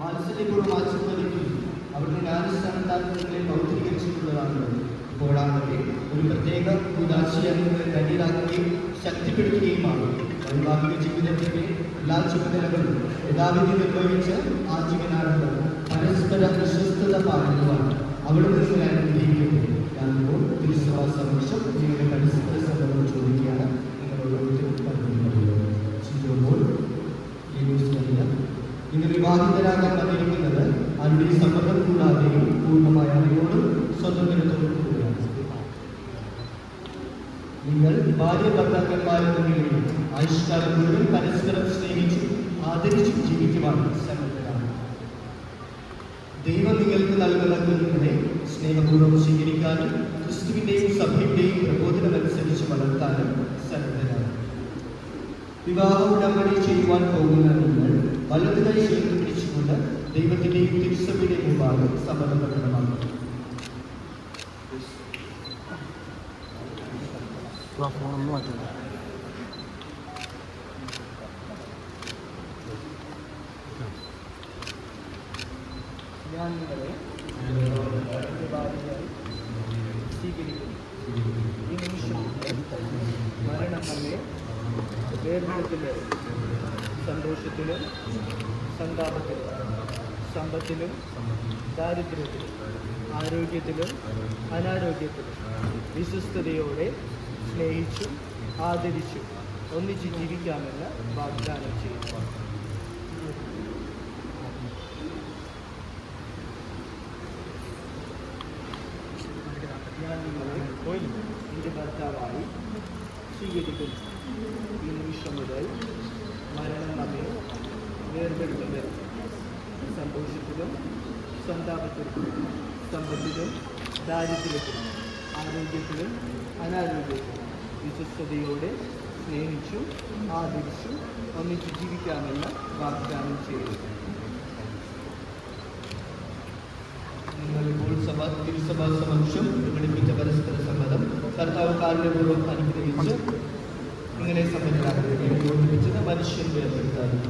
വാത്സല്യപൂർവം ആശീർവദിക്കും അവരുടെ ജ്ഞാനസ്ഥാനത്താൽ നിങ്ങളെ പൗത്രീകരിച്ചിട്ടുള്ളതാണല്ലോ ഇപ്പോഴാകട്ടെ ഒരു പ്രത്യേക ഉദാശയെ നിങ്ങളെ ധന്യരാക്കുകയും ശക്തിപ്പെടുത്തുകയുമാണ്. വൈവാഹിക ജീവിതത്തിന്റെ എല്ലാ ചുമതലകളും യഥാവിധി നിർവഹിച്ച് ആജീവനാനന്ദം പരസ്പര വിശ്വസ്തത പാലിക്കുവാൻ അവിടെ നിന്ന് ഞാൻ അനുഗ്രഹിക്കുന്നു ഞാനിപ്പോൾ തിരുസഭാ സമക്ഷം നിങ്ങളുടെ പരസ്പര നിങ്ങൾ ഭാര്യ ഭർത്താക്കന്മാരിൽ നിന്നും ആയുഷ്കാലം മുഴുവൻ പരസ്പരം സ്നേഹിച്ചും ആദരിച്ചും ജീവിക്കുവാൻ സന്നദ്ധരാണ്. ദൈവം നിങ്ങൾക്ക് നൽകുന്ന കുഞ്ഞുങ്ങളെ സ്നേഹപൂർവം സ്വീകരിക്കാനും ക്രിസ്തുവിന്റെയും സഭയുടെയും പ്രബോധനമനുസരിച്ച് വളർത്താനും സന്നദ്ധരാണ്. വിവാഹ ഉടമ്പടി ചെയ്യുവാൻ പോകുന്ന നിങ്ങൾ വലതുകൈ ചേർത്ത് പിടിച്ചുകൊണ്ട് ദൈവത്തിന്റെയും തിരുസഭയുടെയും മുമ്പാകെ സമ്മതപ്രകടമാക്കും ഫോണൊന്നും മാറ്റില്ല ഞാൻ സ്വീകരിക്കുന്നു ഈ നിമിഷം മരണം നമ്മെ വേർപെടുത്തിൽ സന്തോഷത്തിലും സന്താപത്തിലും സമ്പത്തിലും ദാരിദ്ര്യത്തിലും ആരോഗ്യത്തിലും അനാരോഗ്യത്തിലും വിശ്വസ്തയോടെ സ്നേഹിച്ചും ആദരിച്ചും. ഒന്നിച്ച് ജീവിക്കാമെന്ന് വാഗ്ദാനം ചെയ്യുന്നു. എന്റെ ഭർത്താവായി സ്വീകരിക്കുന്നു. ഈ നിമിഷം മുതൽ മരണം നമ്മെ വേർപെടുത്തുന്നത് സന്തോഷത്തിലും സന്താപത്തിലും സമ്പത്തിലും ദാരിദ്ര്യത്തിലും. ആരോഗ്യത്തിലും അനാരോഗ്യത്തിലും വിശ്വസ്തയോടെ സ്നേഹിച്ചു ആദരിച്ചു ഒന്നിച്ച് ജീവിക്കാമെന്ന് വാഗ്ദാനം ചെയ്തു. നിങ്ങളിപ്പോൾ സഭ തിരുസഭാ സമക്ഷം പ്രകടിപ്പിച്ച പരസ്പര സമ്മതം കർത്താവ് കാരുണ്യപൂർവം അനുഗ്രഹിച്ച്. നിങ്ങളെ യോജിപ്പിച്ചത് മനുഷ്യൻ വേർപെടുത്താനും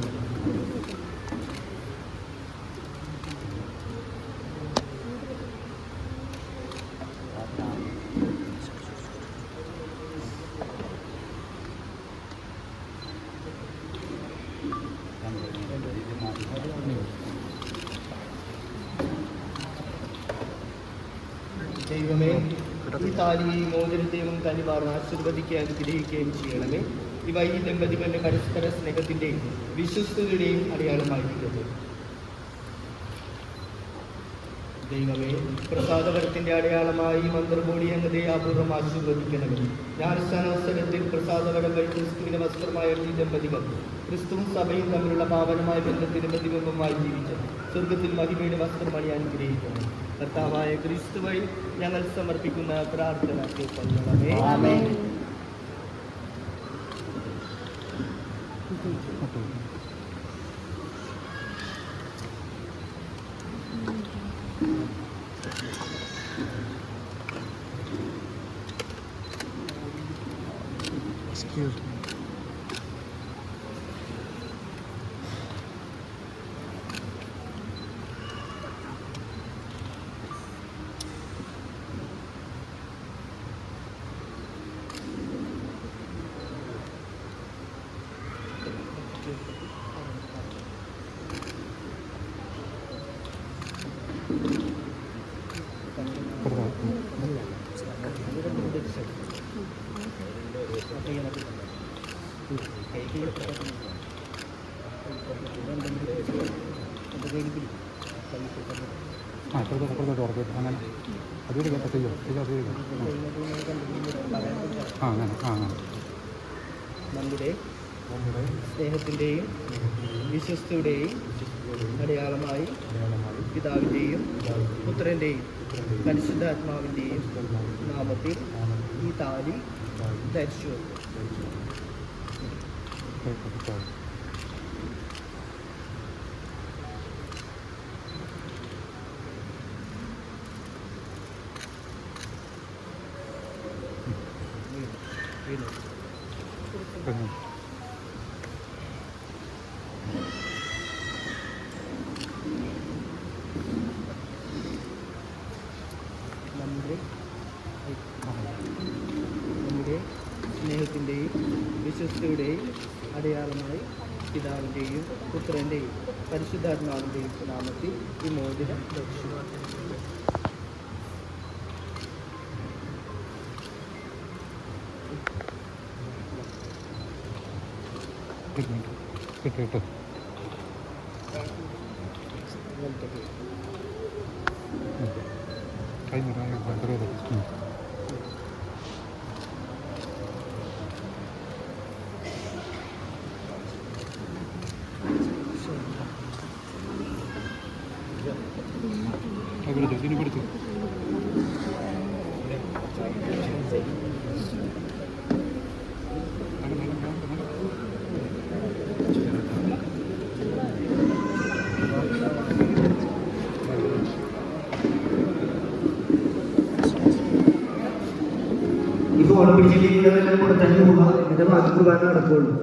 ദൈവമേ ഈ താലിയെയും മോചനത്തെയും കനിവാർന്ന് ആശീർവദിക്കുക അനുഗ്രഹിക്കുകയും ചെയ്യണമേ. ഇവ ഈ ദമ്പതികളുടെ പരസ്പര സ്നേഹത്തിന്റെയും വിശ്വസ്തയുടെയും അടയാളമായിരിക്കട്ടെ. ദൈവമേ പ്രസാദവരത്തിന്റെ അടയാളമായി മന്ത്രമൂടി അങ്ങ് ദയാപൂർവം ആശീർവദിക്കണമേ. ജ്ഞാനസ്ഥാനവസരത്തിൽ പ്രസാദവരം വഴി ക്രിസ്തുവിന്റെ വസ്ത്രമായ ഈ ദമ്പതികൾ ക്രിസ്തുവും സഭയും തമ്മിലുള്ള പാവനമായ ബന്ധത്തിന് പ്രതിബിംബമായി ജീവിച്ചു സ്വർഗത്തിൽ മഹിമയുടെ വസ്ത്രമണി അനുഗ്രഹിക്കണം കർത്താവായ ക്രിസ്തു വഴി ഞങ്ങൾ സമർപ്പിക്കുന്ന പ്രാർത്ഥന കേൾക്കണമേ. cute. Gracias. ആ അപ്പുറത്തോട്ട് അപ്പുറത്തോട്ട് ഉറപ്പിട്ട് അങ്ങനെ. അതുകൂടി കേട്ടോ ചെയ്യോ? ചെയ്യോ ചെയ്യോ ആ. അങ്ങനെ. ആ അങ്ങനെ നമ്മുടെ സ്നേഹത്തിന്റെയും വിശ്വസ്തയുടെയും അടയാളമായി പിതാവിന്റെയും പുത്രന്റെയും പരിശുദ്ധാത്മാവിന്റെയും നാമത്തിൽ ഈ താലി ധരിച്ചു đây cũng trời Thank you. Number സ്നേഹത്തിന്റെയും വിശ്വസ്തയുടെയും അടയാളമായി പിതാവിന്റെയും പുത്രന്റെയും പരിശുദ്ധാത്മാവിന്റെയും നാമത്തിൽ ഈ മോതിരം കിട്ടും. കഴിഞ്ഞ പിടിച്ചു ഇതിന് പിടിച്ചു. ഈ ഓർമ്മിച്ചില്ലെങ്കിൽ പിടിച്ചിട്ട് ഇവിടെ തന്നെ കൊടുത്തു പോകാം. എന്നിട്ട് മാത്രം നടക്കുകയുള്ളൂ